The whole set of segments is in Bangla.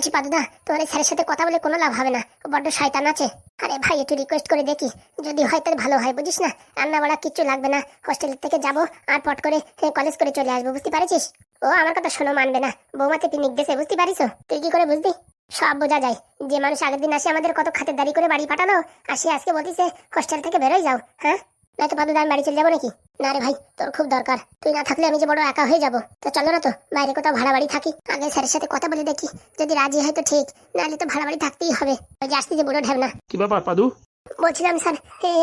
বলছি, পাদুদা তোমার স্যারের সাথে কথা বলে কোনো লাভ হবে না। বড্ড শয়তান আছে। আরে ভাই, একটু রিকোয়েস্ট করে দেখি। যদি হয় তাহলে ভালো হয়, বুঝিস না? রান্না বাড়া কিচ্ছু লাগবে না। হোস্টেল থেকে যাব, আর পট করে কলেজ করে চলে আসব, বুঝতে পারছিস? ও আমার কথা শোনো, মানবে না। বৌমাতে পিকনিক দেশে বুঝতে পারিস তুই কি করে বুঝবি সব বোঝা যায়। যে মানুষ আগের দিন আসে আমাদের কত খাতিরদারি করে বাড়ি পাঠালো আসি আজকে বলতিছে, হোস্টেল থেকে বেরোয় যাও হ্যাঁ? নয়তো পাদুদা আমি বাড়ি চলে যাব নাকি? না রে ভাই, তোর খুব দরকার। তুই না থাকলে আমি যে বড় একা হয়ে যাব। তো চলো না তো, বাইরে কোথাও ভাড়া বাড়ি থাকি। আগে স্যারের সাথে কথা বলে দেখি। যদি রাজি হয় তো ঠিক, নাহলে তো ভাড়া বাড়ি থাকতেই হবে। ওই যে আসতে যে বড় ঢেবনা কি ব্যাপার, পাদু? বলছিলাম স্যার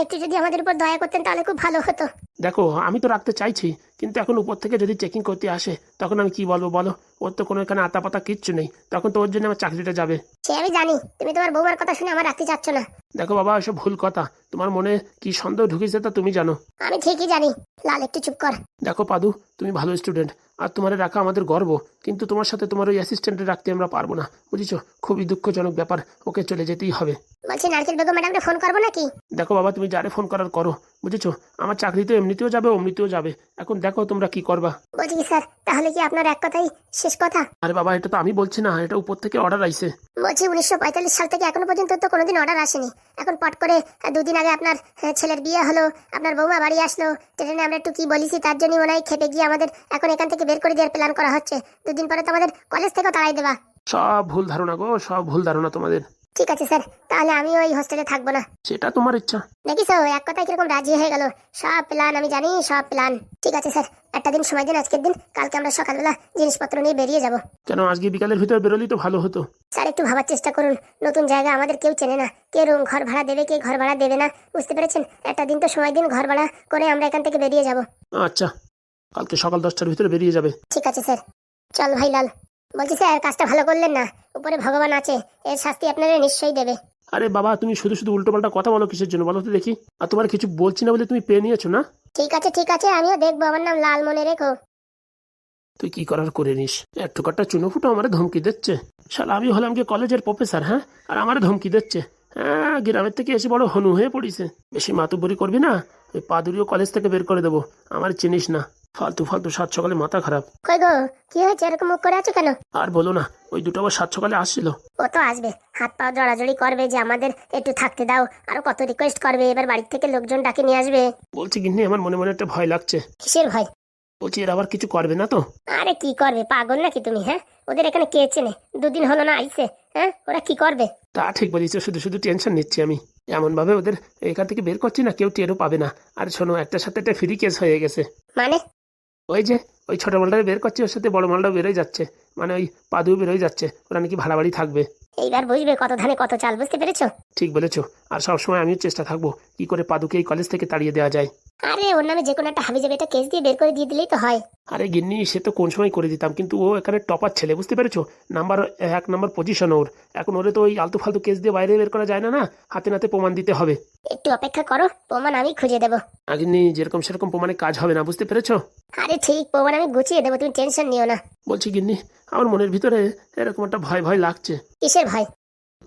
একটু যদি আমাদের উপর দয়া করতেন তাহলে খুব ভালো হতো। দেখো আমি তো রাখতে চাইছি কিন্তু এখন উপর থেকে যদি চেকিং করতে আসে তখন আমি কি বলব বলো? ওর তো কোনো এখানে আতা পাতা কিচ্ছু নেই তখন তো ওর জন্য আমার চাকরিটা যাবে। সে আমি জানি তুমি তোমার বৌমার কথা শুনে আমার রাখতে চাচ্ছ না। দেখো বাবা এসব ভুল কথা তোমার মনে কি সন্দেহ ঢুকেছে তা তুমি জানো। আমি ঠিকই জানি লাল একটু চুপ কর। দেখো পাদু তুমি ভালো স্টুডেন্ট আর তোমার রাখা আমাদের গর্ব কিন্তু তোমার সাথে তোমার ওই অ্যাসিস্ট্যান্টে রাখতে আমরা পারব না বুঝেছ? খুবই দুঃখজনক ব্যাপার ওকে চলে যেতেই হবে। বলছি নারকেল বেগম ম্যাডামকে ফোন করব নাকি? দেখো বাবা তুমি যারে ফোন করার করো বুঝেছ? আমার চাকরি তো এমনিতেও যাবে অমনিতেও যাবে। এখন দেখো তোমরা কি করবা। বলছি কি স্যার তাহলে কি আপনার এক কথাই শেষ কথা? আরে বাবা এটা তো আমি বলছি না এটা উপর থেকে অর্ডার আইছে। বলছি উনিশশো পঁয়তাল্লিশ সাল থেকে এখনও পর্যন্ত তো কোনোদিন অর্ডার আসেনি। এখন পট করে দুদিন আগে আপনার ছেলের বিয়ে হলো আপনার বৌমা বাড়ি আসলো ট্রেনে আমরা একটু কি বলিছি তার জন্য মনে হয় খেপে গিয়ে আমাদের এখন এখান থেকে বের করে দেওয়ার প্ল্যান করা হচ্ছে। দুদিন পরে তো আমাদের কলেজ থেকেও তাড়াই দেবা সব ভুল ধারণা গো, সব ভুল ধারণা তোমাদের। ঠিক আছে স্যার। তাহলে আমি ওই হোস্টেলে থাকব না। সেটা তোমার ইচ্ছা। দেখিস এক কথায় কীরকম রাজি হয়ে গেল। সব প্ল্যান আমি জানি সব প্ল্যান ঠিক আছে স্যার। একটা দিন সময় দিন আজকের দিন। কালকে আমরা সকালবেলা জিনিসপত্র নিয়ে বেরিয়ে যাব। কেন আজকে বিকালের ভিতর বেরোলেই তো ভালো হতো। স্যার একটু ভাবার চেষ্টা করুন। নতুন জায়গা আমাদের কেউ চেনে না। কে রুম ঘর ভাড়া দেবে কে ঘর ভাড়া দেবে না? বুঝতে পেরেছেন? একটা দিন তো সময় দিন ঘর ভাড়া করে আমরা এখান থেকে বেরিয়ে যাব। আচ্ছা কালকে সকাল দশটার ভিতরে বেরিয়ে যাবে। ঠিক আছে স্যার। চল ভাই লাল। বলছি স্যার কাজটা ভালো করলেন না। উপরে ভগবান আছে এর শাস্তি আপনারা নিশ্চয়ই দেবে। আরে বাবা তুমি শুধু শুধু উল্টোপাল্টা কথা বলো কিসের জন্য? বলো তো দেখি। আর তোমার কিছু বলছি না বলে তুমি পেয়ে নিয়েছো না? ঠিক আছে ঠিক আছে আমিও দেখব। আমার নাম লাল মনে রেখো। তুই কি করার করে নিস? একটু কটা চুনো ফুটো আমার ধমকি দিচ্ছে। শালা আমি হলাম কি কলেজের প্রফেসর হ্যাঁ? আর আমার ধমকি দিচ্ছে। হ্যাঁ গ্রামের থেকে এসে বড় হনু হয়ে পড়িছে। বেশি মাতুবরি করবি না? ওই পাদুরিও কলেজ থেকে বের করে দেবো। আমার চিনিস না। ফালতু ফালতু সাত সকালে মাথা খারাপ। কই গো কি হয়েছে? এরকম মুখ করে আছো কেন? আর বলো না ওই দুটো আবার সাত সকালে আসছিল। ও তো আসবে। হাত পা জড়াজড়ি করবে যে আমাদের একটু থাকতে দাও। আর কত রিকোয়েস্ট করবে এবার বাড়ির থেকে লোকজন ডাকে নিয়ে আসবে। বলছি কিন্তু আমার মনে মনে একটা ভয় লাগছে। কিসের ভয়? বলছি এর আবার কিছু করবে না তো? আরে কি করবে পাগল নাকি তুমি হ্যাঁ? ওদের এখানে কে চেনে? দুদিন হলো না আইসে হ্যাঁ? ওরা কি করবে? তা ঠিক বলিস শুধু শুধু টেনশন নিচ্ছি আমি। এমন ভাবে ওদের এখান থেকে বের করছি না কেউ টেরও পাবে না। আর শোনো একটা সাথে একটা ফ্রি কেস হয়ে গেছে। মানে? ওই যে ওই ছোট মালটা বের করছে ওর সাথে বড় মালটাও বেরোয় যাচ্ছে। মানে ওই পাদু বেরোয় যাচ্ছে ওরা নাকি ভাড়া বাড়ি থাকবে। এইবার বুঝবে কত ধানে কত চাল বুঝতে পেরেছ? ঠিক বলেছ। আর সবসময় আমিও চেষ্টা থাকব কি করে পাদুকে এই কলেজ থেকে তাড়িয়ে দেওয়া যায়। আরে ওর নামে যে কোনো একটা হাবি যাবে একটা কেস দিয়ে বের করে দিয়ে দিলেই তো হয়। আরে গিন্নি সে তো কোন সময় করে দিতাম কিন্তু ও এখানে টপার ছেলে বুঝতে পেরেছ? নাম্বার এক নাম্বার পজিশন ওর। এখন ওরে তো ওই আলতু ফালতু কেস দিয়ে বাইরে বের করা যায় না না? হাতে নাতে প্রমাণ দিতে হবে। একটু অপেক্ষা করো প্রমাণ আমি খুঁজে দেবো। আগিনি যেরকম সেরকম প্রমাণে কাজ হবে না বুঝতে পেরেছ? আরে ঠিক প্রমাণ আমি গুছিয়ে দেবো তুমি টেনশন নিও না। বলছি গিন্নি আমার মনের ভিতরে এরকম একটা ভয় ভয় লাগছে। কিসের ভয়?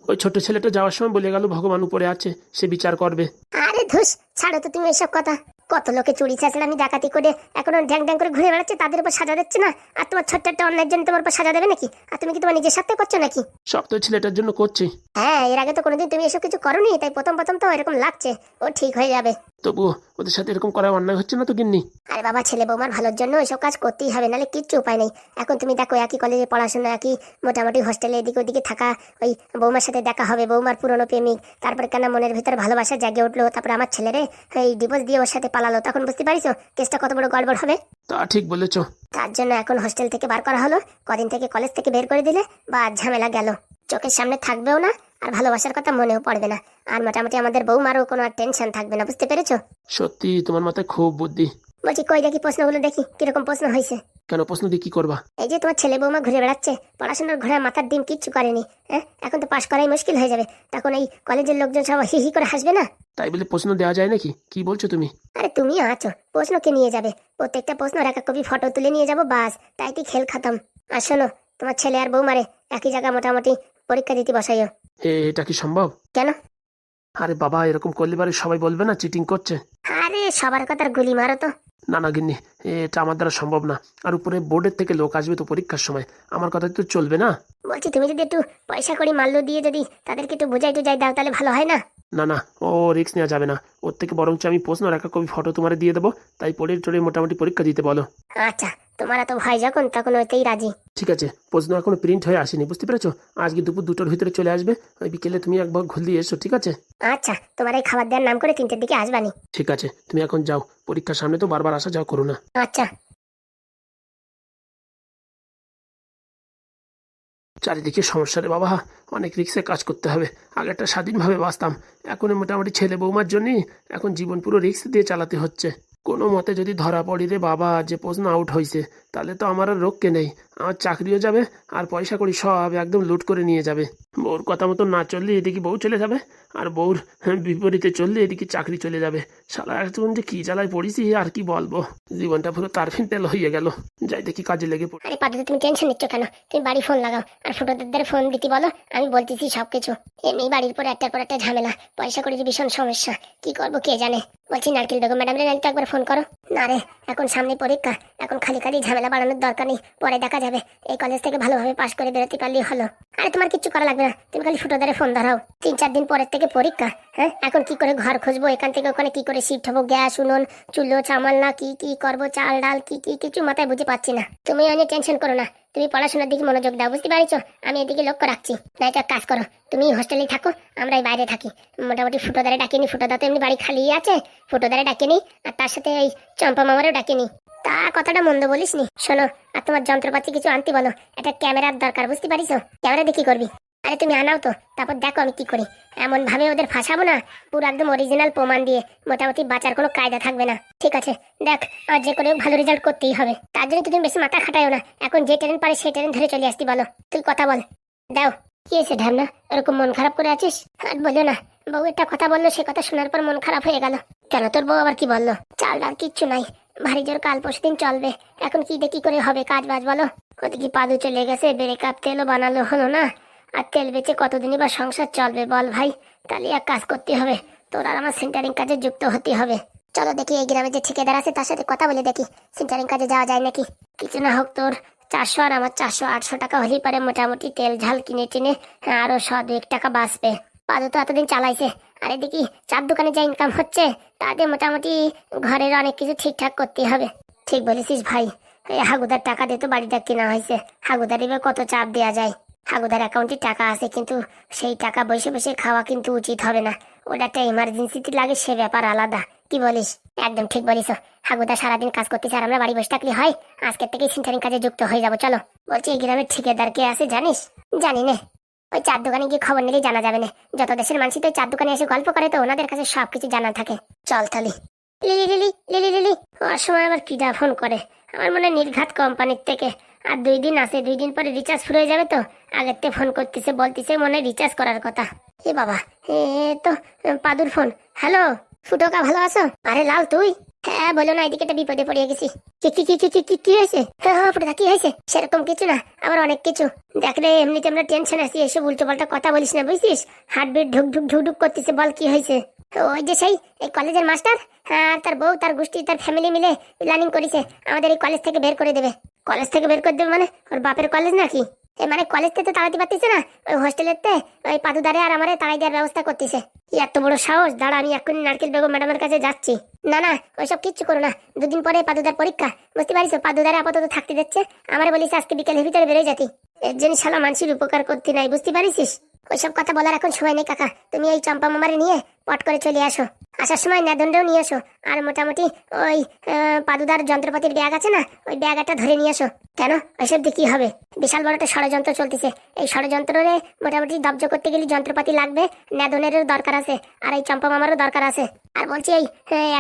ওই ছোট ছেলেটা যাওয়ার সময় বলে গেল ভগবান উপরে আছে সে বিচার করবে। আরে ধুস ছাড়ো তো তুমি এসব কথা। কত লোকে চুরি আমি ডাকাতি করে এখন ড্যাং ড্যাং করে ঘুরে বেড়াচ্ছে, তাদের উপর সাজা দিচ্ছে না? আর তোমার ছোট্ট একটা অন্যের জন্য তোমার উপর সাজা দেবে নাকি? আর তুমি কি তোমার নিজের সাথে করছ নাকি? সব তো ছেলেটার জন্য করছি। হ্যাঁ এর আগে তো কোনোদিন তুমি এসব কিছু করোনি তাই প্রথম প্রথম তো এরকম লাগছে। ও ঠিক হয়ে যাবে। তবুও ওদের সাথে এরকম করা অন্যায় হচ্ছে না তো গিন্নি? আরে বাবা ছেলে বৌমার ভালোর জন্য এসব কাজ করতেই হবে নাহলে কিচ্ছু উপায় নেই। এখন তুমি দেখো একই কলেজে পড়াশোনা একই মোটামুটি হোস্টেলে এদিকে ওদিকে থাকা ওই বৌমার সাথে দেখা হবে বৌমার পুরনো প্রেমিক। তারপরে কেন মনের ভিতরে ভালোবাসা জাগে উঠল তারপরে আমার ছেলেরে এই ডিভোর্স দিয়ে ওর সাথে পালালো তখন বুঝতে পারিস কেসটা কত বড় গড়বড় হবে। তা ঠিক বলেছ। তার জন্য এখন হোস্টেল থেকে বার করা হলো কদিন থেকে কলেজ থেকে বের করে দিলে বা ঝামেলা গেল। চোখের সামনে থাকবেও না আর ভালোবাসার কথা মনেও পড়বে না। আর মোটামুটি আমাদের বউ বৌমারও কোনো আর টেনশন থাকবে না বুঝতে পেরেছ? সত্যি তোমার মাথায় খুব বুদ্ধি। বলছি কই দেখি প্রশ্নগুলো দেখি কীরকম প্রশ্ন হয়েছে? কেন প্রশ্ন দিয়ে কি করবা? এই যে তোমার ছেলে বৌমা ঘুরে বেড়াচ্ছে পড়াশোনার ঘোড়া মাথার ডিম কিচ্ছু করেনি হ্যাঁ? এখন তো পাশ করাই মুশকিল হয়ে যাবে তখন এই কলেজের লোকজন সব হি হি করে হাসবে না? তাই বলে প্রশ্ন দেওয়া যায় নাকি? কি বলছো তুমি? আরে তুমি আছো প্রশ্ন প্রশ্নকে নিয়ে যাবে? প্রত্যেকটা প্রশ্ন এক কপি ফটো তুলে নিয়ে যাব বাস তাই তুই খেল খাতাম। আর শোনো তোমার ছেলে আর বৌমারে একই জায়গা মোটামুটি পরীক্ষা দিতে বসাইও। এটা কি সম্ভব? কেন? আরে বাবা এরকম করলে পারে সবাই বলবে না চিটিং করছে। আরে সবার কথার গুলি মারো তো। না না গিন্নি এটা আমার দ্বারা সম্ভব না। আর উপরে বোর্ডের থেকে লোক আসবে তো পরীক্ষার সময়। আমার কথা তো চলবে না। বলছি তুমি যদি একটু পয়সা করি মাল্য দিয়ে যদি তাদেরকে একটু বোঝাই টুজাই দাও তাহলে ভালো হয় না? না না ও রিস্ক নেওয়া যাবে না। ওর থেকে বরঞ্চ আমি প্রশ্ন রাখা কবি ফটো তোমার দিয়ে দেবো তাই পড়ে টড়ে মোটামুটি পরীক্ষা দিতে বলো। আচ্ছা তোমার এত ভয় যখন তখন ওইতেই রাজি। ঠিক আছে প্রশ্ন এখনও প্রিন্ট হয়ে আসেনি বুঝতে পেরেছ? আজকে দুপুর দুটোর ভিতরে চলে আসবে ওই বিকেলে তুমি একবার ঘুল দিয়ে এসো ঠিক আছে? আচ্ছা তোমার এই খাবার দেওয়ার নাম করে তিনটের দিকে আসবানি। ঠিক আছে তুমি এখন যাও পরীক্ষার সামনে তো বারবার আসা যাও করো না। আচ্ছা। চারিদিকে সমস্যা রে বাবা অনেক রিক্সে কাজ করতে হবে আগে একটা স্বাধীনভাবে বাঁচতাম এখন মোটামুটি ছেলে বৌমার জন্যই এখন জীবন পুরো রিক্স দিয়ে চালাতে হচ্ছে। কোনো মতে যদি ধরা পড়ি রে বাবা, যে প্রশ্ন আউট হয়েছে তাহলে তো আমার আর রোগকে নেই। আমার চাকরিও যাবে, আর পয়সা করি সব একদম লুট করে নিয়ে যাবে। বউর কথা মতো না চললে এদিকে বউ চলে যাবে, আর বউর বিপরীতে চললে এদিকে চাকরি চলে যাবে। সারা এখন যে কি জ্বালায় পড়িছি, আর কি বলব? জীবনটা পুরো তারফিন তেল হয়ে গেল। যাই দেখি কাজে লেগে পড়ি। আরে পাদু তুমি টেনশন নিচ্ছ কেন? তুমি বাড়ি ফোন লাগাও, আর ফুটোদের ফোন দিতে বলো, আমি বলতেছি সবকিছু। এমনি বাড়ির পর একটার পর একটা ঝামেলা, পয়সা করে যে ভীষণ সমস্যা। কি করব কে জানে? বলছি, নারকেল বেগম ম্যাডাম রে তো একবার ফোন করো। না রে, এখন সামনে পরীক্ষা, এখন খালি খালি ঝামেলা বাড়ানোর দরকার নেই, পরে দেখা যাবে। এই কলেজ থেকে ভালোভাবে পাশ করে বেরোতে পারলেই হলো। আরে তোমার কিচ্ছু করা লাগবে না তুমি খালি ফুটোদারে ফোন ধরাও। তিন চার দিন পরের থেকে পরীক্ষা হ্যাঁ? এখন কি করে ঘর খুঁজবো? এখান থেকে ওখানে কি করে শিফট হব? গ্যাস, উনুন, চুলো চামাল না, কি কি করব? চাল, ডাল, কি কি, কিছু মাথায় বুঝে পাচ্ছি না। তুমি অনেক টেনশন করো না। তুমি পড়াশোনার দিকে মনোযোগ দাও, বুঝতে পারছ? আমি এদিকে লক্ষ্য রাখছি। না একটা কাজ করো, তুমি হোস্টেলেই থাকো, আমরা এই বাইরে থাকি। মোটামুটি ফুটোদারে ডাকিনি ফুটোদা তো এমনি বাড়ি খালি আছে। ফুটোদারে ডাকিনি, আর তার সাথে এই চম্পা মামারও ডাকিনি। তা কথাটা মন্দ বলিস নি শোনো, আর তোমার যন্ত্রপাতি কিছু আনতে বলো। একটা ক্যামেরার দরকার, বুঝতে পারিস ক্যামেরা কি করবি? আরে তুমি আনাও তো, তারপর দেখো আমি কি করি। এমন ভাবে ওদের ফাঁসাবো না, পুরো একদম অরিজিনাল প্রমাণ দিয়ে মোটামুটি বাঁচার কোনো কায়দা থাকবে না। ঠিক আছে, দেখ, আর যে করে ভালো রেজাল্ট করতেই হবে। তার জন্য তুমি বেশি মাথা খাটাইও না, এখন যে ট্রেন পারে সেই ট্রেন ধরে চলে আসতি বলো। তুই কথা বল। দাও, কি হয়েছে ঢ্যামনা এরকম মন খারাপ করে আছিস? আর বলো না, বউ একটা কথা বলল, সে কথা শোনার পর মন খারাপ হয়ে গেল। কেন তোর বউ আবার কি বলল? চাল ডাল কিচ্ছু নাই, ভারী জোর কাল পরশু দিন চলবে, এখন কি দেখি করে হবে কাজ বাজ বলো? ওদিকে পাদু চলে গেছে বেড়ে কাপ তেলও বানালো হলো না। আর তেল বেচে কতদিনই বা সংসার চলবে বল ভাই? তাহলে এক কাজ করতে হবে তোর আর আমার সেন্টারিং কাজে যুক্ত হতে হবে। চলো দেখি এই গ্রামে যে ঠিকাদার আছে তার সাথে কথা বলে দেখি সেন্টারিং কাজে যাওয়া যায় নাকি? কিছু না হোক তোর চারশো আর আমার চারশো আটশো টাকা হলেই পারে মোটামুটি তেল ঝাল কিনে টিনে হ্যাঁ, আরও শ দু এক টাকা বাঁচবে। পাদু তো এতদিন চালাইছে আরে দেখি চার দোকানে যা ইনকাম হচ্ছে তাতে মোটামুটি ঘরের অনেক কিছু ঠিকঠাক করতে হবে। ঠিক বলেছিস ভাই হাগুদার টাকা দিয়ে তো বাড়িটা কেনা হয়েছে হাগুদার এবার কত চাপ দেওয়া যায়? হাগুদার অ্যাকাউন্টে টাকা আছে, কিন্তু সেই টাকা বসে বসে খাওয়া কিন্তু উচিত হবে না। ওটা একটা এমার্জেন্সিতে লাগে, সে ব্যাপার আলাদা। কি বলিস? একদম ঠিক বলিস। হাগুদা সারাদিন কাজ করতেছে আর আমরা বাড়ি বসে থাকলে হয়? আজকের থেকে সিন্টারিং কাজে যুক্ত হয়ে যাব, চলো। বলছি, এই গ্রামের ঠিকাদার কে আছে, জানিস? জানি না। ওই চার দোকানে গিয়ে খবর নিলেই জানা যাবে না। যত দেশের মানুষ তো চার দোকানে এসে গল্প করে, তো ওনাদের কাছে সবকিছু জানা থাকে। চল তালি লিলি লিলি লিলি লিলি ওর সময় আবার কিডা ফোন করে? আমার মনে নির্ঘাত কোম্পানির থেকে। আর দুই দিন আছে, দুই দিন পরে রিচার্জ ফুরে যাবে তো। আগের থেকে ফোন করতেছে, বলতেছে মনে রিচার্জ করার কথা। এ বাবা, এ তো, পাদুর ফোন হ্যালো ফুটোকা ভালো আছো? আরে লাল, তুই? হ্যাঁ বলো না, এদিকে বিপদে পড়ে গেছি। কি কি কি কি কি কি হয়েছে? হ্যাঁ হ্যাঁ ফুটোদা, কি হয়েছে? সেরকম কিছু না, আবার অনেক কিছু। দেখ রে, এমনিতে আমরা টেনশন আছি, এসব উল্টো পাল্টা কথা বলিস না, বুঝছিস? হার্টবিট ঢুক ঢুক ঢুক ঢুক করতেছে, বল কি হয়েছে? ওই যে সেই, এই কলেজের মাস্টার? হ্যাঁ তার বউ, তার গোষ্ঠী, তার ফ্যামিলি মিলে প্ল্যানিং করেছে। আমাদের এই কলেজ থেকে বের করে দেবে। কলেজ থেকে বের করে দেবে মানে? ওর বাপের কলেজ নাকি? এ মানে কলেজ থেকে তো তাড়াতে পারতেছে না? ওই হোস্টেলের তে? ওই পাদুদারে আর আমারে তাড়াই দেওয়ার ব্যবস্থা করতেছে এত বড় সাহস? দাঁড়া, আমি এক্ষুনি নারকেল বেগম ম্যাডামের কাছে যাচ্ছি। না না, ওইসব কিচ্ছু করো না। দুদিন পরে পাদুদার পরীক্ষা। বুঝতে পারিস পাদুদারে আপাতত থাকতে দিচ্ছে। আমার বলিস আজকে বিকেলের ভিতরে বেরোয় যাতি। এর জন্য শালা মানুষের উপকার করতে নাই, বুঝতে পারিস ওইসব কথা বলার এখন সময় নেই, কাকা। তুমি এই চম্পা মামারে নিয়ে পট করে চলে আসো। আসার সময় নেদনটাও নিয়ে এসো। আর মোটামুটি ওই পাদুদার যন্ত্রপাতির ব্যাগ আছে না, ওই ব্যাগ একটা ধরে নিয়ে এসো। কেন? ওইসব দিয়ে কি হবে? বিশাল বড় একটা ষড়যন্ত্র চলতেছে। এই ষড়যন্ত্রে মোটামুটি দব্জ করতে গেলে যন্ত্রপাতি লাগবে ন্যাদনেরও দরকার আছে, আর এই চম্পা মামারও দরকার আছে। আর বলছি এই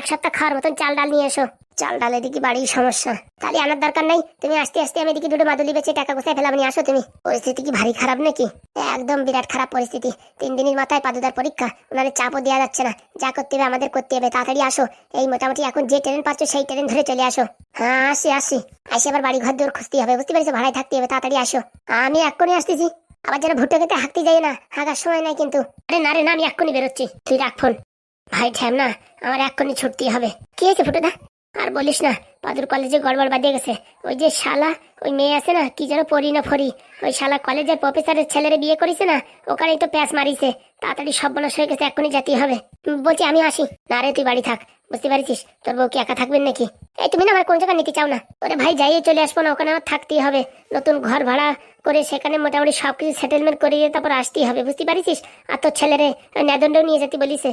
এক সপ্তাহ খাওয়ার মতন চাল ডাল নিয়ে এসো। চাল ডাল এদিকে বাড়ির সমস্যা। তাহলে আনার দরকার নাই। তুমি আস্তে আস্তে আমি এদিকে দুটো মাদুলি বেচে টাকা গোছায় ফেলাম নিয়ে আসো তুমি। পরিস্থিতি কি ভারী খারাপ নাকি? একদম বিরাট খারাপ পরিস্থিতি। তিন দিনের মাথায় পাদুদার পরীক্ষা। ওনাদের চাপও দেওয়া যাচ্ছে না। যা করতে হবে আমাদের করতে হবে। তাড়াতাড়ি আসো। এই মোটামুটি এখন যে ট্রেন পাচ্ছ সেই ট্রেন ধরে চলে আসো। হ্যাঁ আসি আসি। আসি আবার বাড়ি ঘর দূর খুঁজতে হবে। বুঝতে পারছ? ভাড়ায় থাকতে হবে। তাড়াতাড়ি আসো। আমি এক্ষুনি আসতেছি। আবার যেন ভুট্টো খেতে হাঁকতে যাই না। হাঁকার সময় নাই কিন্তু। আরে না রে, না, আমি এক্ষুনি বেরোচ্ছি। তুই রাখ ফোন। ভাই ঠ্যাম না আমার এক্ষুনি ছুটতে হবে। কি হয়েছে ফুটোদা আর বলিস না, পাদুর কলেজে গড়বড় বাঁধিয়ে গেছে। ওই যে শালা, ওই মেয়ে আছে না, কি যেন পড়ি না ফরি ওই শালা কলেজের প্রফেসরের ছেলেরে বিয়ে করেছে না, ওখানেই তো প্যাস মারিছে। তাড়াতাড়ি সব বনস হয়ে গেছে এখনই যেতে হবে। বলছি আমি আসি। না রে, তুই বাড়ি থাক। বুঝতে পারছিস? তোর বউ কি একা থাকবেন নাকি? এই তুমি না আমার কোন জায়গায় নিতে চাও না? ওরে ভাই, যাইয়ে চলে আসব না, ওখানে আমার থাকতেই হবে। নতুন ঘর ভাড়া করে সেখানে মোটামুটি সবকিছু সেটেলমেন্ট করিয়ে তারপর আসতেই হবে। বুঝতে পারছিস? আর তোর ছেলেরে নেদণ্ড নিয়ে যেতে বলিছে।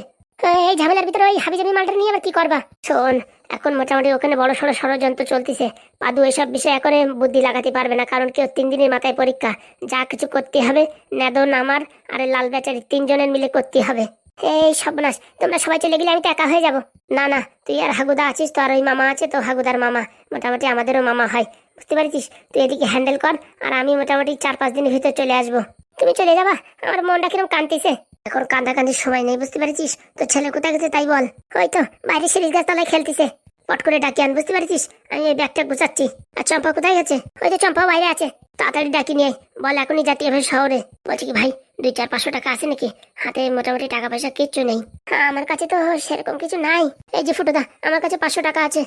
এই ঝামেলার ভিতরে ওই হাবিজাবি মালটা নিয়ে আবার কি করবা? শোন এখন মোটামুটি ওখানে বড় সড়ো ষড়যন্ত্র চলতেছে। পাদু এসব বিষয়ে এখন বুদ্ধি লাগাতে পারবে না, কারণ কেউ তিন দিনের মাথায় পরীক্ষা। যা কিছু করতে হবে, নেদন আমার আর লাল বেচারি তিনজনের মিলে করতে হবে। এই সর্বনাশ, তোমরা সবাই চলে গেলে আমি তো একা হয়ে যাব। না না, তুই আর হাগুদা আছিস তো আর ওই মামা আছে তো হাগুদার মামা। মোটামুটি আমাদেরও মামা হয়, বুঝতে পারছিস? তুই এদিকে হ্যান্ডেল কর, আর আমি মোটামুটি চার পাঁচ দিনের ভিতরে চলে আসব। তুমি চলে যাবা, আমার মনটা কিরম কান্দিছে এখন কান্দা কান্দির সময় নেই, বুঝতে পারছিস? তো ছেলে কোথায় গেছে তাই বল। ওই তো, বাইরে সিরিজ গাছ খেলতেছে। পট করে ডাকি আন, বুঝতে পারছিস? আমি এই ব্যাগটা গুছাচ্ছি। আর চম্পা কোথায় গেছে? ওই যে চম্পা বাইরে আছে। তাড়াতাড়ি ডাকি নিয়ে বল, এখনই জাতি হবে শহরে। বলছি কি, ভাই, দুই, চার, পাঁচশো টাকা আছে নাকি? হাতে মোটামুটি টাকা পয়সা কিচ্ছু নেই। হ্যাঁ আমার কাছে তো সেরকম কিছু নাই। এই যে ফুটোদা, আমার কাছে পাঁচশো টাকা আছে।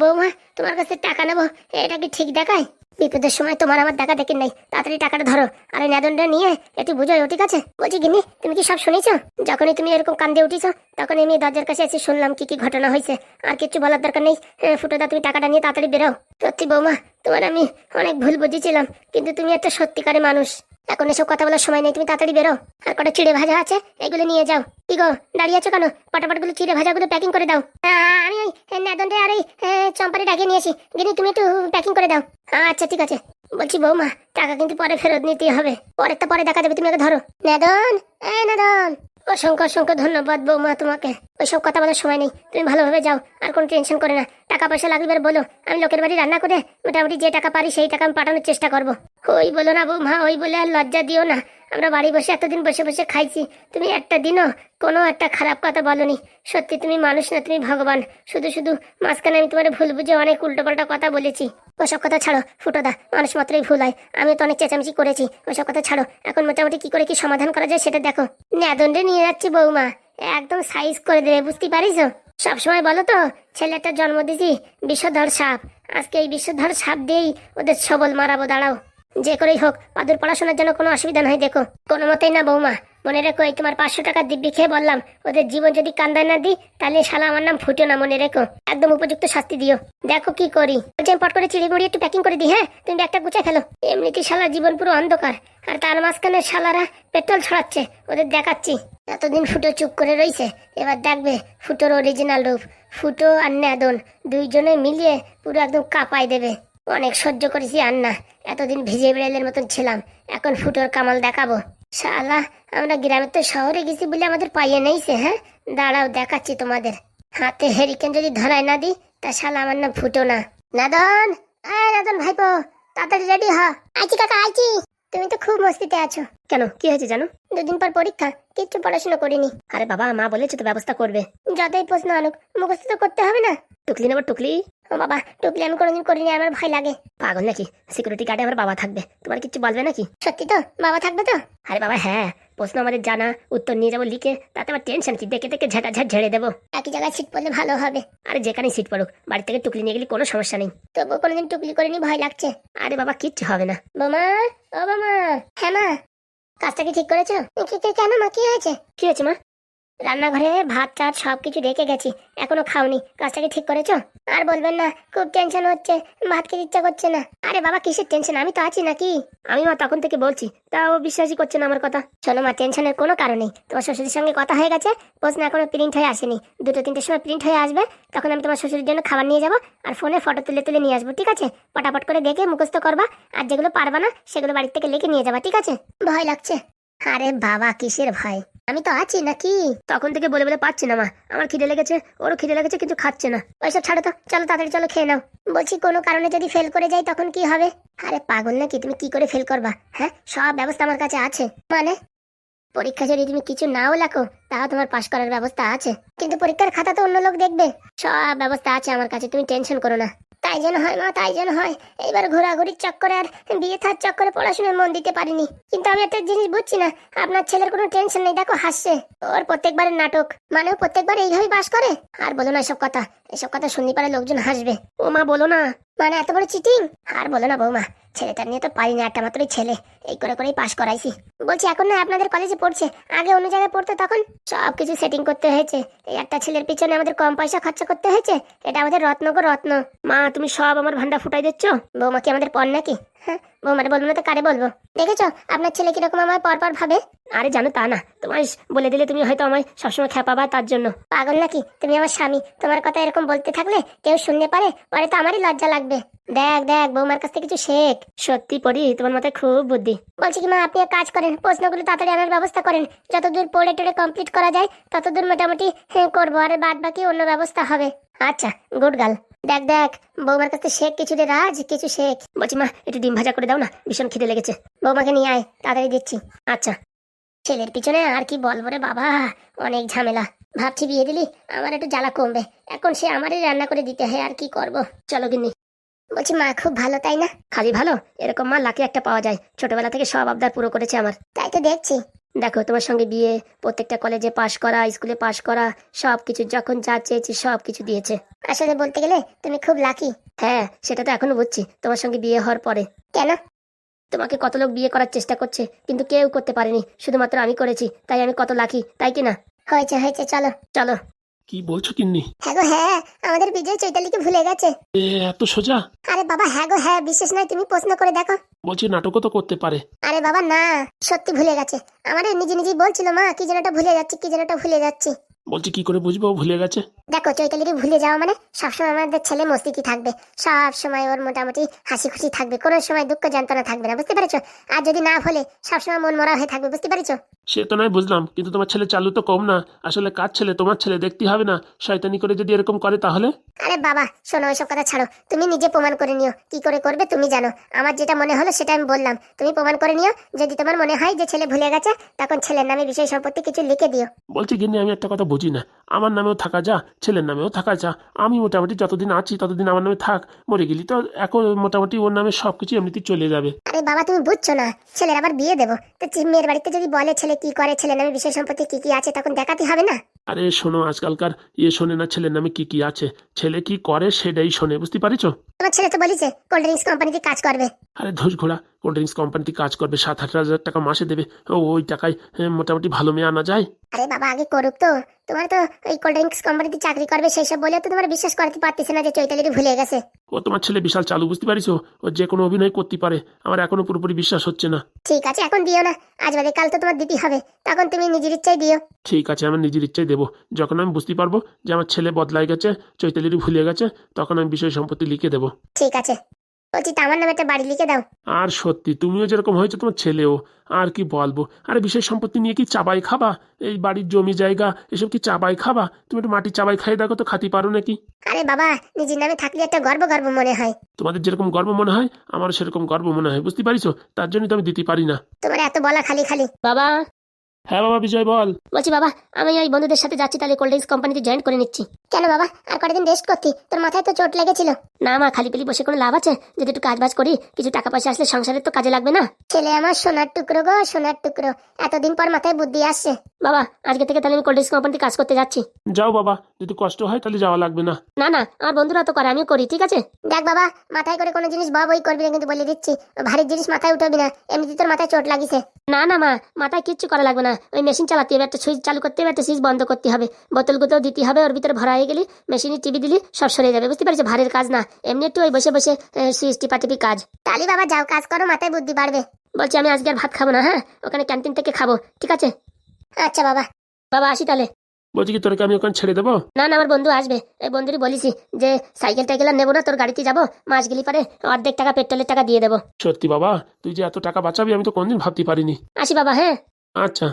বৌমা, তোমার কাছে টাকা নেব। এটা কি ঠিক দেখায়? বিপদের সময় তোমার আমার দেখা দেখি নাই। তাড়াতাড়ি টাকাটা ধরো। আর এই নেদনটা নিয়ে একটু বুঝো ঠিক আছে? বলছি গিনি তুমি কি সব শুনেছ? যখনই তুমি এরকম কান্দে উঠেছ তখন আমি দরজার কাছে এসে শুনলাম কি কি ঘটনা হয়েছে। আর কিছু বলার দরকার নেই। ফুটোদা, তুমি টাকাটা নিয়ে তাড়াতাড়ি বেরো সত্যি বৌমা, তোমার আমি অনেক ভুল বুঝেছিলাম, কিন্তু তুমি একটা সত্যিকারের মানুষ। এখন এসব কথা বলার সময় নেই, তুমি তাড়াতাড়ি বেরো। আর কটা চিড়ে ভাজা আছে, এগুলো নিয়ে যাও। কি গো, দাঁড়িয়ে আছো কেন? পটাপটগুলো চিড়ে ভাজাগুলো প্যাকিং করে দাও। আমি ওই নেদনটা আর ওই চম্পারে ডাকিয়ে নিয়েছি গিনি তুমি একটু প্যাকিং করে দাও। আচ্ছা ঠিক আছে। বলছি বৌমা, টাকা কিন্তু পরে ফেরত নিতে হবে। পরেরটা পরে দেখা যাবে, তুমি আগে ধরো। নেদন, এ, নেদন। অসংখ্য অসংখ্য ধন্যবাদ বৌমা তোমাকে। ওইসব কথা বলার সময় নেই। তুমি ভালোভাবে যাও, আর কোনো টেনশন করে না। টাকা পয়সা লাগবে বলো, আমি লোকের বাড়ি রান্না করে মোটামুটি যে টাকা পারি সেই টাকা আমি পাঠানোর চেষ্টা করব। ওই বলো না বৌমা, ওই বলে আর লজ্জা দিও না। আমরা বাড়ি বসে এতদিন বসে বসে খাইছি। তুমি একটা দিনও কোনো একটা খারাপ কথা বলনি। সত্যি তুমি মানুষ না, তুমি ভগবান। শুধু শুধু মাঝখানে আমি তোমার ভুল বুঝে অনেক উল্টোপাল্টা কথা বলেছি। ওসব কথা ছাড়ো, ফুটোদা, মানুষ মাত্রই ভুল হয়। আমি তো অনেক চেঁচামেচি করেছি। ওসব কথা ছাড়ো, এখন মোটামুটি কি করে কি সমাধান করা যায় সেটা দেখো। নেদন্ডে নিয়ে যাচ্ছি বৌমা। একদম সাইজ করে দেবে, বুঝতে পারিস? সবসময় বলো তো ছেলেটা জন্ম দিছি বিষধর সাপ। আজকে এই বিষধর সাপ দিয়েই ওদের সবল মারাবো, দাঁড়াও। যে করেই হোক, পাদুর পড়াশোনার জন্য কোনো অসুবিধা নয়, দেখো। কোনো মতেই না, বৌমা। মনে রেখো, এই তোমার পাঁচশো টাকা দিব্যি খেয়ে বললাম, ওদের জীবন যদি কান্দায় না দিই, তাহলে শালা আমার নাম ফুটো না, মনে রেখো। একদম উপযুক্ত শাস্তি দিও। দেখো কি করি। বলছি পট করে চিড়ি মুড়ি একটু প্যাকিং করে দিই হ্যাঁ? তুমি একটা গুছে খেলো এমনিতে শালা জীবন পুরো অন্ধকার। আর তার মাঝখানে শালারা পেট্রোল ছড়াচ্ছে, ওদের দেখাচ্ছি। এতদিন ফুটো চুপ করে রয়েছে এবার দেখবে ফুটোর অরিজিনাল রূপ। ফুটো আর ন্যাদন দুইজনে মিলিয়ে পুরো একদম কাঁপাই দেবে। অনেক সহ্য করেছি আর না এতদিন ভিজে বেড়ালের মতন ছিলাম। এখন ফুটোর কামাল দেখাবো। শালা, আমরা গ্রামের তো শহরে গেছি বলে আমাদের পাইয়ে নেইছে হ্যাঁ? দাঁড়াও, দেখাচ্ছি তোমাদের। হাতে হেরিকেন যদি ধরায় না দিই, তা শালা আমার নাম ফুটো না। নাদন! এই নাদন ভাইপো, তাড়াতাড়ি রেডি হ। আইছি কাকা, আইছি। তুমি তো খুব মস্তিতে আছো। কেন, কি হয়েছে জানো? দুদিন পর পরীক্ষা, কিচ্ছু পড়াশোনা করিনি। আরে বাবা, মা বলেছে তো ব্যবস্থা করবে। যতই প্রশ্ন আনুক, মুখস্থ তো করতে হবে না। টুকলি নেবার টুকলি। বাবা টুকলি আমি কোনোদিন করিনি আমার ভয় লাগে। পাগল নাকি? সিকিউরিটি গার্ডে আমার বাবা থাকবে। তোমার কিছু বলবে নাকি? সত্যি তো? বাবা থাকবে তো? আরে বাবা হ্যাঁ। প্রশ্ন আমাদের জানা উত্তর নিয়ে যাব লিখে তাতে আমার টেনশন কি? দেখে দেখে ঝাঁটা ঝাঁট ঝেড়ে দেবো। একই জায়গায় সিট পড়লে ভালো হবে। আরে যেখানে সিট পড়ুক বাড়ি থেকে টুকলি নিয়ে গেলে কোনো সমস্যা নেই। তবুও কোনোদিন টুকলি করিনি ভয় লাগছে। আরে বাবা কিচ্ছু হবে না। বোমা ও বোমা। হ্যাঁ মা। কাজটা কি ঠিক করেছ? কি- কি- কেন মা? কি হয়েছে? কি হয়েছে মা? রান্নাঘরে ভাত, চাট সব কিছু রেখে গেছি। এখনও খাওনি। কাজটা কি ঠিক করেছ? আর বলবেন না, খুব টেনশন হচ্ছে। ভাত খেতে ইচ্ছা করছে না। আরে বাবা, কিসের টেনশন আমি তো আছি নাকি? আমি মা তখন থেকে বলছি, তাও বিশ্বাসই করছে না আমার কথা। শোনো মা টেনশনের কোনো কারণ নেই। তোমার শ্বশুরের সঙ্গে কথা হয়ে গেছে, প্রশ্ন এখনও প্রিন্ট হয়ে আসেনি। দুটো তিনটের সময় প্রিন্ট হয়ে আসবে, তখন আমি তোমার শ্বশুরের জন্য খাবার নিয়ে যাব আর ফোনে ফটো তুলে তুলে নিয়ে আসব, ঠিক আছে? পটাপট করে দেখে মুখস্থ করবা। আর যেগুলো পারবা না, সেগুলো বাড়ির থেকে লিখে নিয়ে যাবা, ঠিক আছে? ভয় লাগছে। আরে বাবা, কিসের ভয়? আমি তো আছি নাকি? তখন থেকে বলে বলে পাচ্ছি না মা। আমার খিদে লেগেছে, ওরও খিদে লেগেছে, কিন্তু খাচ্ছে না। ওইসব ছাড়ো তো, চলো তাড়াতাড়ি চলো খেয়ে নাও। বলছি, কোনো কারণে যদি ফেল করে যাই, তখন কি হবে? আরে পাগল নাকি, তুমি কি করে ফেল করবা হ্যাঁ? সব ব্যবস্থা আমার কাছে আছে। মানে? পরীক্ষা যদি তুমি কিছু নাও লেখো, তাও তোমার পাশ করার ব্যবস্থা আছে। কিন্তু পরীক্ষার খাতা তো অন্য লোক দেখবে। সব ব্যবস্থা আছে আমার কাছে, তুমি টেনশন করো না। তাই যেন হয় মা, তাই যেন হয়। এইবার ঘোরাঘুরির চক্করে আর বিয়ে থার চক্করে পড়াশোনায় মন দিতে পারিনি। কিন্তু আমি একটা জিনিস বুঝছি না, আপনার ছেলের কোনো টেনশন নেই, দেখো হাসছে। ওর প্রত্যেকবারের নাটক মানেও প্রত্যেকবার এইভাবেই বাস করে? আর বলো না সব কথা। এসব কথা শুনতে পারে লোকজন হাসবে। ও মা, বলো না। মানে এত বড় চিটিং আর বলো না বৌমা, ছেলেটা নিয়ে তো পারি না একটা মাত্রই ছেলে। এই করে করেই পাশ করাইছি। বলছি, এখন না আপনাদের কলেজে পড়ছে, আগে অন্য জায়গায় পড়তো তখন? সব কিছু সেটিং করতে হয়েছে। এই একটা ছেলের পিছনে আমাদের কম পয়সা খরচা করতে হয়েছে, এটা আমাদের রত্ন গো রত্ন। মা, তুমি সব আমার ভান্ডা ফুটাই দিচ্ছ? বৌমা কি আমাদের পর নাকি? হ্যাঁ বৌমারে বলব না তো কারে বলব? দেখেছ? আপনার ছেলে কীরকম আমার পর পর ভাবে? আরে জানো তা না তোমার বলে দিলে তুমি হয়তো আমায় সবসময় খেপাবা তার জন্য। পাগল নাকি? তুমি আমার স্বামী তোমার কথা এরকম বলতে থাকলে কেউ শুনতে পারে পরে তো আমারই লজ্জা লাগবে। দেখ দেখ বৌমার কাছ থেকে কিছু শেখ। সত্যি পড়ি তোমার মাথায় খুব বুদ্ধি। বলছি কি মা আপনি এক কাজ করেন প্রশ্নগুলো তাড়াতাড়ি আনার ব্যবস্থা করেন। যতদূর পড়ে টড়ে কমপ্লিট করা যায় ততদূর মোটামুটি হ্যাঁ, করব আর বাদ বাকি অন্য ব্যবস্থা হবে। আচ্ছা গুড গার্ল দেখ দেখ, বৌমার কাছে শেখ কিছু রে রাজ, কিছু শেখ। বলছি, মা, একটু ডিম ভাজা করে দাও না, ভীষণ খিদে লেগেছে। বৌমাকে নিয়ে আয়, তাড়াতাড়ি দিচ্ছি। আচ্ছা। ছেলের পিছনে আর কি বলব রে বাবা, অনেক ঝামেলা। ভাবছি বিয়ে দিলি, আমার একটু জ্বালা কমবে। এখন সে আমারই রান্না করে দিতে হয়, আর কি করব? চলো গিন্নি। বলছি, মা, খুব ভালো, তাই না? খালি ভালো? এরকম মা, লাকি একটা পাওয়া যায়। ছোটবেলা থেকে সব আবদার পুরো করেছে আমার। তাই তো দেখছি। দেখো তোমার সঙ্গে বিয়ে প্রত্যেকটা কলেজে পাশ করা স্কুলে পাশ করা সব কিছু যখন যা চেয়েছি সব কিছু দিয়েছে। আসলে বলতে গেলে তুমি খুব লাকি হ্যাঁ সেটা তো এখনও বুঝছি তোমার সঙ্গে বিয়ে হওয়ার পরে। কেন? তোমাকে কত লোক বিয়ে করার চেষ্টা করছে কিন্তু কেউ করতে পারেনি শুধুমাত্র আমি করেছি তাই আমি কত লাকি তাই কি না? হয়েছে হয়েছে চলো। চলো। কি বলছো কিন্নি হ্যাঁ গো হ্যাঁ আমাদের বিজয় চৈতালিকে ভুলে গেছে। এ এত সোজা? আরে বাবা হ্যাঁ গো হ্যাঁ বিশেষ নয় তুমি প্রশ্ন করে দেখো। বলছি নাটকও তো করতে পারে। আরে বাবা না সত্যি ভুলে গেছে। আমারে নিজে নিজেই বলছিল মা কি যেন একটা ভুলে যাচ্ছি কি যেন একটা ভুলে যাচ্ছি। বলছি কি করে বুঝব? ভুলে গেছে। দেখো চৈতালিকে ভুলে যাওয়া মানে সবসময় আমাদের ছেলে মস্তিকি থাকবে। সব সময় ওর মোটামুটি হাসি খুশি থাকবে। কোনো সময় দুঃখ যন্ত্রণা থাকবে না বুঝতে পেরেছ? আর যদি না ভুলে সবসময় মন মরা হয়ে থাকবে বুঝতে পেরেছ? সে তো নয় বুঝলাম। কিন্তু তোমার ছেলে চালু তো কম না। আসলে কার ছেলে? তোমার ছেলে দেখতে হবে না। শয়তানি করে যদি এরকম করে তাহলে? আরে বাবা শোনো ওইসব কথা ছাড়ো। তুমি নিজে প্রমাণ করে নিও। কি করে করবে তুমি জানো। আমার যেটা মনে হলো সেটা আমি বললাম। তুমি প্রমাণ করে নিও। যদি তোমার মনে হয় যে ছেলে ভুলে গেছে তখন ছেলের নামে বিষয় সম্পত্তি কিছু লিখে দিও। বলছি গিন্নি আমি একটা কথা বুঝি না। আমার নামেও থাকা যা ছেলের নামেও থাকা যা। আমি মোটামুটি যতদিন আছি ততদিন আমার নামে থাক। মরে গেলি তো এখন মোটামুটি ওর নামে সব কিছু এমনিতেই চলে যাবে। আরে বাবা তুমি বুঝছ না। ছেলের আবার বিয়ে দেবো। তো মেয়ের বাড়িতে যদি বলে ছেলে কি করে ছেলের নামে বিষয় সম্পত্তি কি কি আছে তখন দেখাতে হবে না? আরে শোনো, আজকালকার ইয়ে শোনে না ছেলের নামে কি কি আছে? ছেলে কি করে সেটাই শোনে, বুঝতে পারিছো? তোমার ছেলে তো বলিছে কোল্ড ড্রিঙ্কস কোম্পানিতে কাজ করবে। আরে ধোস ঘোড়া কোল্ড ড্রিঙ্কস কোম্পানিতে কাজ করবে সাত আট হাজার টাকা মাসে দেবে। ও ওই টাকায় হ্যাঁ, মোটামুটি ভালো মেয়ে আনা যায়। আরে বাবা আগে করুক তো। তোমার তো ওই কোল্ড ড্রিঙ্কস কোম্পানিতে চাকরি করবে সেই সব বলে তো তোমার বিশ্বাস করতে পারতেছে না যে চৈতালির ভুলে গেছে। ও তোমার ছেলে বিশাল চালু বুঝতে পারিছো ও? যে কোনো অভিনয় করতে পারে। আমার এখনও পুরোপুরি বিশ্বাস হচ্ছে না। ঠিক আছে এখন দিও না। আজ বাদে কাল তো তোমার দিতে হবে। তখন তুমি নিজের ইচ্ছাই দিও। ঠিক আছে আমার নিজের ইচ্ছাই দেবো। যখন আমি বুঝতে পারব যে আমার ছেলে বদলাই গেছে চৈতালির ভুলে গেছে তখন আমি বিষয় সম্পত্তি লিখে দেবো। ঠিক আছে। বলছি তো আমার নামে একটা বাড়ি লিখে দাও। আর সত্যি তুমিও যেরকম হয়েছে তোমার ছেলেও। আর কি বলব? আরে বিষয় সম্পত্তি নিয়ে কি চাবাই খাবা? এই বাড়ির জমি জায়গা এসব কি চাবাই খাবা? তুমি একটু মাটি চাবাই খাই দেখো তো খাতি পারো নাকি? আরে বাবা নিজের নামে থাকলে একটা গর্ব গর্ব মনে হয়। তোমাদের যেরকম গর্ব মনে হয় আমারও সেরকম গর্ব মনে হয়। বুঝতে পারিছো? তার জন্য তো আমি দিতে পারি না। তোমার এত বলা খালি খালি। বাবা। হ্যাঁ বাবা বিজয় বল। বলছি বাবা আমি ওই বন্ধুদের সাথে যাচ্ছি তাহলে কোল্ড ড্রিঙ্কস কোম্পানিতে জয়েন করে নিচ্ছি। কেন বাবা? আর কয়েকদিন রেস্ট করতি? তোর মাথায় তো চোট লেগেছিল। না মা খালি পেলি বসে কোনো লাভ আছে? যদি একটু কাজ বাজ করি কিছু টাকা পয়সা আসলে সংসারের তো কাজে লাগবে না? ছেলে আমার সোনার টুকরো গো সোনার টুকরো। এতদিন পর মাথায় বুদ্ধি আসছে। বাবা আজকে থেকে তাহলে আমি কোল্ড ড্রিঙ্কস কোম্পানিতে কাজ করতে যাচ্ছি। যাও বাবা যদি কষ্ট হয় তাহলে যাওয়া লাগবে না। না না আমার বন্ধুরা তো করে আমিও করি ঠিক আছে? দেখ বাবা মাথায় করে কোনো জিনিস বাবা ওই করবি না কিন্তু বলে দিচ্ছি। ভারী জিনিস মাথায় উঠবি না এমনিতে তোর মাথায় চোট লাগিছে। না না মা মাথায় কিচ্ছু করা লাগবে না। ওই মেশিন চালাতে হবে একটা সুইচ চালু করতে হবে একটা সুইচ বন্ধ করতে হবে। বোতলগুলোও দিতে হবে ওর ভিতরে ভরা হয়ে গেলে মেশিনে টিভি দিলি সব সরে যাবে বুঝতে পারছ? ভারের কাজ না। এমনি একটু ওই বসে বসে সুইচ টিপা টিপি কাজ। তালি বাবা যাও কাজ করো মাথায় বুদ্ধি বাড়বে। বলছি আমি আজকে আর ভাত খাব না হ্যাঁ? ওখানে ক্যান্টিন থেকে খাব ঠিক আছে? আচ্ছা বাবা। বাবা আসি তাহলে। বলছি কি তোরকে আমি ওখানে ছেড়ে দেবো? না না আমার বন্ধু আসবে। এই বন্ধুরই বলিসি যে সাইকেল টাইকেল আর নেব না তোর গাড়িতে যাব মাস গেলি পারে অর্ধেক টাকা পেট্রোলের টাকা দিয়ে দেবো। সত্যি বাবা তুই যে এত টাকা বাঁচাবি আমি তো কোনদিন ভাবতে পারিনি। আসি বাবা হ্যাঁ? আচ্ছা।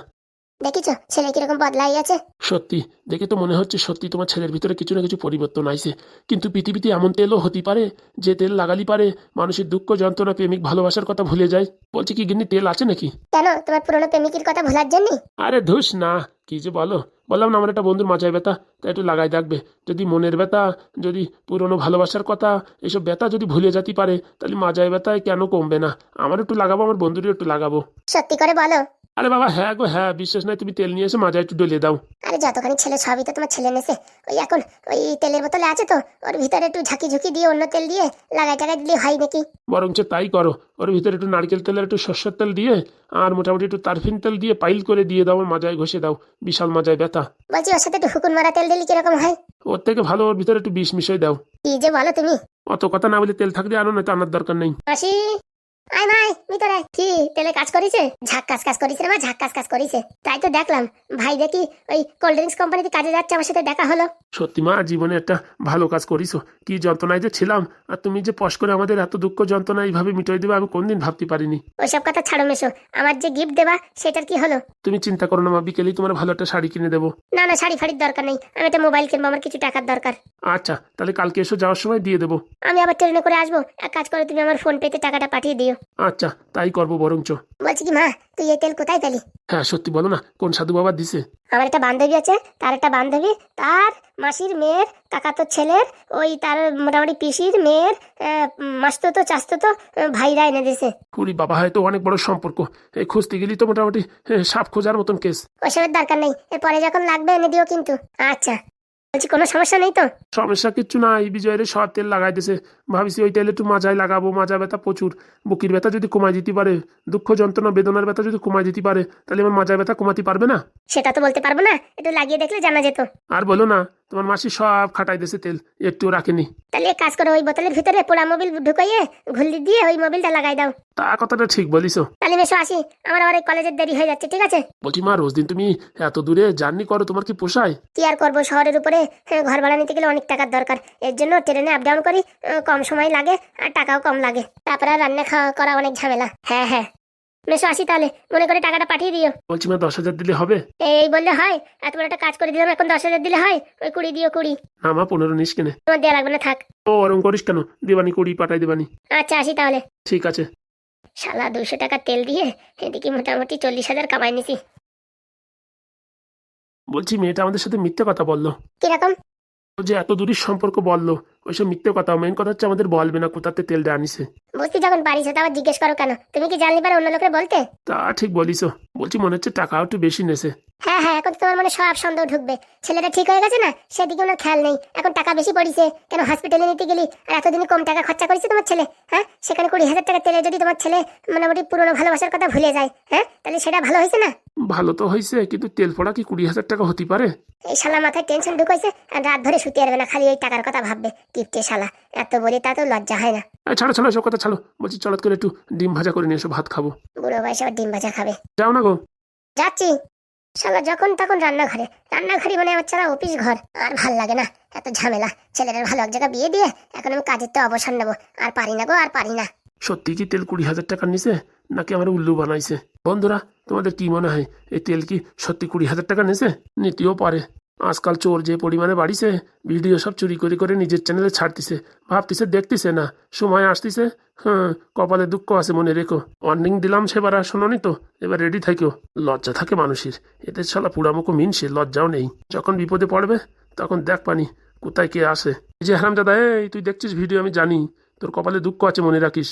দেখিছো? ছেলে কীরকম বদলাই আছে? সত্যি দেখে তো মনে হচ্ছে সত্যি তোমার ছেলের ভিতরে কিছু না কিছু পরিবর্তন আইছে। কিন্তু পৃথিবীতে এমন তেলও হতে পারে যে তেল লাগালি পারে মানুষের দুঃখ যন্ত্রণা প্রেমিক ভালোবাসার কথা ভুলে যায়। বলছি কি গিন্নি তেল আছে নাকি? কেন? তোমার পুরনো প্রেমিকের কথা ভোলার জন্য? আরে ধুস না কি যে বলো? বললাম না আমার একটা বন্ধুর মাজায় ব্যথা তাই একটু লাগাই থাকবে যদি মনের ব্যথা যদি পুরনো ভালোবাসার কথা এসব ব্যথা যদি ভুলে যেতে পারে তাহলে মাজায় ব্যথায় কেন কমবে না? আমার একটু লাগাবো আমার বন্ধুরও একটু লাগাবো। সত্যি করে বলো। আরে বাবা হ্যাঁ গো হ্যাঁ বিশ্বাস নাই তুমি তেল নিয়ে এসে মাজা একটু ডলিয়ে দাও। আরে যতখানি ছেলে সবই তো তোমার ছেলে নেছে। ওই এখন ওই তেলের বোতলে আছে তো ওর ভিতরে একটু ঝাঁকি ঝুঁকি দিয়ে অন্য তেল দিয়ে লাগাই টাগাই দিলে হয় নাকি? বরঞ্চ তাই করো ওর ভিতরে একটু নারকেল তেলের একটু সর্ষের তেল দিয়ে আর মোটামুটি একটু তারফিন তেল দিয়ে পাইল করে দিয়ে দাও মাজায় ঘষে দাও বিশাল মাজায় ব্যথা। বলছি ওর সাথে একটু হুকুন মারা তেল দিলে কীরকম হয়? ওর থেকে ভালো ওর ভিতরে একটু বিষ মিশিয়ে দাও। কি যে বলো তুমি। অত কথা না বলে তেল থাকলে আনো না তো আনার দরকার নেই। মাসি আয় মাই ভিতরে কি তেলে কাজ করিছে? ঝাক কাজ কাজ করিছে মা ঝাক কাজ কাজ করিছে। তাই তো দেখলাম ভাই দেখি ওই কোল্ড ড্রিঙ্কস কোম্পানিতে কাজে যাচ্ছে আমার সাথে দেখা হলো। সত্যি মা জীবনে একটা ভালো কাজ করিস কি যন্ত্রণায় যে ছিলাম আর তুমি যে পশ করে আমাদের এত দুঃখ যন্ত্রণা এইভাবে মিটাই দেবে আমি কোনদিন ভাবতে পারিনি। ওইসব কথা ছাড়ো মেশো আমার যে গিফট দেবা সেটার কি হলো? তুমি চিন্তা করো না মা বিকেলেই তোমার ভালো একটা শাড়ি কিনে দেবো। না না শাড়ি ফাড়ির দরকার নেই আমি একটা মোবাইল কিনবো আমার কিছু টাকার দরকার। আচ্ছা তাহলে কালকে এসো যাওয়ার সময় দিয়ে দেবো। আমি আবার ট্রেনে করে আসব এক কাজ করে তুমি আমার ফোন পেতে টাকাটা পাঠিয়ে দিও। আচ্ছা তাই করব বরঞ্চ। বলছি কি মা তুই এই তেল কোথায় পেলি? হ্যাঁ সত্যি বলো না কোন সাধু বাবা দিছে? আমার একটা বান্ধবী আছে তার একটা বান্ধবী তার মাসির মেয়ের কাকাতো ছেলের ওই তার মোটামুটি পিসির মেয়ের মাসতো তো চাস্তো তো ভাইরা এনে দিছে। কুড়ি বাবা হয়তো অনেক বড় সম্পর্ক। এই খুঁজতে গেলি তো মোটামুটি সাপ খোঁজার মতন কেস। ওসবের দরকার নেই এরপরে যখন লাগবে এনে দিও কিন্তু। আচ্ছা। বলছি কোনো সমস্যা নেই তো? সমস্যা কিচ্ছু নাই বিজয়ের সব তেল লাগাইতেছে। ভাবিছি ওই তেল একটু মাজায় লাগাবো মাজা ব্যথা প্রচুর। বুকির ব্যথা যদি কমাই দিতে পারে দুঃখ যন্ত্রণা বেদনার ব্যথা যদি কমাই দিতে পারে তাহলে আমার মাজা ব্যথা কমাতে পারবে না? সেটা তো বলতে পারব না একটু লাগিয়ে দেখলে জানা যেত। আর বলো না তোমার মাসি সব খাটাই দিছে তেল একটু রাখেনি। তাহলে এক কাজ করো ওই বোতলের ভিতরে পোড়া মোবিল ঢুকাইয়ে ঘুল্লি দিয়ে ওই মোবিলটা লাগাই দাও। তা কথাটা ঠিক বলিস তাহলে মেশো আসি। আমার আবার এই কলেজের দেরি হয়ে যাচ্ছে ঠিক আছে? বলছি মা রোজ দিন তুমি এত দূরে জার্নি করো তোমার কি পোষায়? কি আর করব শহরের উপরে হ্যাঁ, ঘর ভাড়া নিতে গেলে অনেক টাকার দরকার। এর জন্য ট্রেনে আপ ডাউন করি আহ, কম সময় লাগে আর টাকাও কম লাগে। তারপরে আর রান্না খাওয়া করা অনেক ঝামেলা। হ্যাঁ হ্যাঁ। মেশো আসি তাহলে। মনে করে টাকাটা পাঠিয়ে দিও। বলছি মা দশ হাজার দিলে হবে? এই বললে হয় এত বড় একটা কাজ করে দিলাম এখন দশ হাজার দিলে হয়? ওই কুড়ি দিও কুড়ি। না মা পনেরো নিস কেনে। তোমার দেওয়া লাগবে না থাক। ও ওরম করিস কেন? দিবানি কুড়ি পাঠাই দিবানি। আচ্ছা আসি তাহলে। ঠিক আছে। শালা দুশো টাকা তেল দিয়ে এদিকে মোটামুটি চল্লিশ হাজার কামাই নিছি। বলছি মেয়েটা আমাদের সাথে মিথ্যে কথা বলল। কীরকম? ও যে এত দূরের সম্পর্ক বলল। ওইসব মিথ্যে কথা মেন কথা হচ্ছে আমাদের বলবে না কোথাতে তেলটা আনিছে। বুঝতে যখন পারিস তো আবার জিজ্ঞেস করো কেন? তুমি কি জানলি পারো অন্য লোকের বলতে? তা ঠিক বলিস বলছি মনে হচ্ছে টাকাও একটু বেশি নেছে। হ্যাঁ হ্যাঁ এখন তোমার মনে সব সন্দেহ ঢুকবে। ছেলেটা ঠিক হয়ে গেছে না? সেদিকে ওনার খেয়াল নেই। এখন টাকা বেশি পড়িছে। কেন হসপিটালে নিতে গেলি? আর এতদিন কম টাকা খরচা করেছে তোমার ছেলে হ্যাঁ? সেখানে কুড়ি হাজার টাকা তেলে যদি তোমার ছেলে মোটামুটি পুরোনো ভালোবাসার কথা ভুলে যায় হ্যাঁ? তাহলে সেটা ভালো হয়েছে না? ভালো তো হয়েছে কিন্তু তেল পড়া কি কুড়ি হাজার টাকা হতে পারে? এই শালা মাথায় টেনশন ঢুকাইছে আর রাত ধরে শুতে পারবে না খালি এই টাকার কথা ভাববে। কিপটে শালা এত বলে তা তো লজ্জা হয় না। এই ছাড়ো ছাড়ো সব কথা ছাড়ো। বলছি চলত করে একটু ডিম ভাজা করে নিয়ে এসো ভাত খাব। বুড়ো বয়সে আবার ডিম ভাজা খাবে। যাও না গো। যাচ্ছি। শালা যখন তখন রান্নাঘরে রান্নাঘরই মানে আমার ছাড়া অফিস ঘর। আর ভালো লাগে না এত ঝামেলা। ছেলেটার ভালো এক জায়গায় বিয়ে দিয়ে এখন আমি কাজের তো অবসর নেব। আর পারি না গো আর পারি না। সত্যি কি তেল কুড়ি হাজার টাকার নিছে? নাকি আমার উল্লু বানাইছে? বন্ধুরা তোমাদের কি মনে হয় এই তেল কি সত্যি কুড়ি হাজার টাকা নিছে? নিতেও পারে। আজকাল চোর যে পরিমাণে বাড়িছে, ভিডিও সব চুরি করে করে নিজের চ্যানেলে ছাড়তিছে। ভাবতিছে দেখতিছে না, সময় আসতিছে। হ্যাঁ কপালে দুঃখ আছে মনে রেখো। ওয়ার্নিং দিলাম সেবার আর শোনোনি তো, এবার রেডি থাকো। লজ্জা থাকে মানুষের, এদের শালা পুড়ামুখো মিনছে, লজ্জাও নেই। যখন বিপদে পড়বে, তখন দেখ পানি, কোথায় কে আসে। যে হারামজাদা, এই তুই দেখছিস ভিডিও, আমি জানি। তোর কপালে দুঃখ আছে মনে রাখিস।